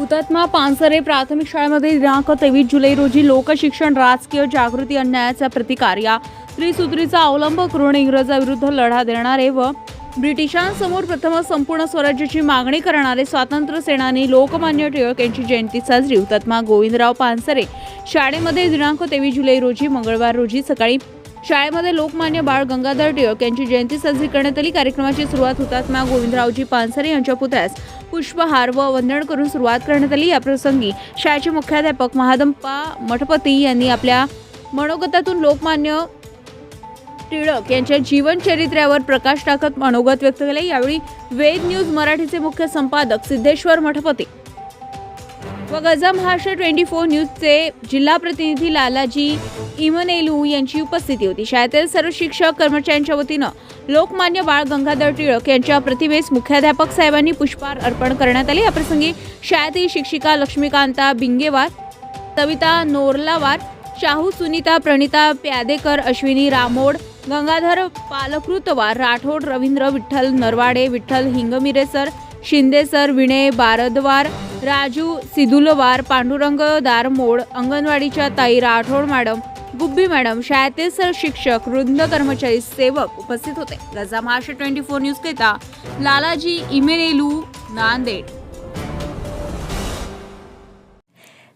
हुतात्मा पानसरे प्राथमिक शाळेमध्ये दिनांक तेवीस जुलै रोजी लोकशिक्षण राजकीय जागृती अन्यायाचा प्रतिकार. या त्रिसूत्रीचा अवलंब करून इंग्रजाविरुद्ध लढा देणारे व ब्रिटिशांसमोर प्रथम संपूर्ण स्वराज्याची मागणी करणारे स्वातंत्र्य सेनानी लोकमान्य टिळक यांची जयंती साजरी. हुतात्मा गोविंदराव पानसरे शाळेमध्ये दिनांक तेवीस जुलै रोजी मंगळवार रोजी सकाळी शाळेमध्ये लोकमान्य बाळ गंगाधर टिळक यांची जयंती साजरी करण्यात आली. कार्यक्रमाची सुरुवात हुतात्मा गोविंदरावजी पानसरे यांच्या पुतळ्यास पुष्पहार व वंदन करून सुरुवात करण्यात आली. याप्रसंगी शाळेचे मुख्याध्यापक महादंपा मठपती यांनी आपल्या मनोगतातून लोकमान्य टिळक यांच्या जीवनचरित्र्यावर प्रकाश टाकत मनोगत व्यक्त केले. यावेळी वेद न्यूज मराठीचे मुख्य संपादक सिद्धेश्वर मठपती व गजा महाराष्ट्र ट्वेंटी फोर न्यूजचे जिल्हा प्रतिनिधी लालाजी इमनेलू यांची उपस्थिती होती. शाळेतील सर्व शिक्षक कर्मचाऱ्यांच्या वतीनं लोकमान्य बाळ गंगाधर टिळक यांच्या प्रतिमेस मुख्याध्यापक साहेबांनी पुष्पहार अर्पण करण्यात आले. याप्रसंगी शाळेतील शिक्षिका लक्ष्मीकांता बिंगेवार कविता नोरलावार शाहू सुनीता प्रणिता प्यादेकर अश्विनी रामोड गंगाधर पालकृतवार राठोड रवींद्र विठ्ठल नरवाडे विठ्ठल हिंगमिरेसर शिंदेसर विणे बारदवार राजू सिदुलवार पांडुरंग दारमोड अंगणवाडीच्या ताई राठोड मॅडम गुब्बी मॅडम शाळेतील सर शिक्षक वृंद कर्मचारी सेवक उपस्थित होते. Gaja Maharashtra twenty four news करिता लालाजी इमेरेलू नांदेड.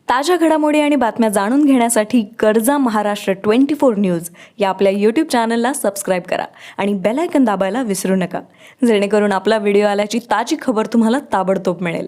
ताज्या घडामोडी आणि बातम्या जाणून घेण्यासाठी गरजा महाराष्ट्र ट्वेंटी फोर न्यूज या आपल्या यूट्यूब चॅनलला सबस्क्राईब करा आणि बेलायकन दाबायला विसरू नका. जेणेकरून आपला व्हिडिओ आल्याची ताजी खबर तुम्हाला ताबडतोब मिळेल.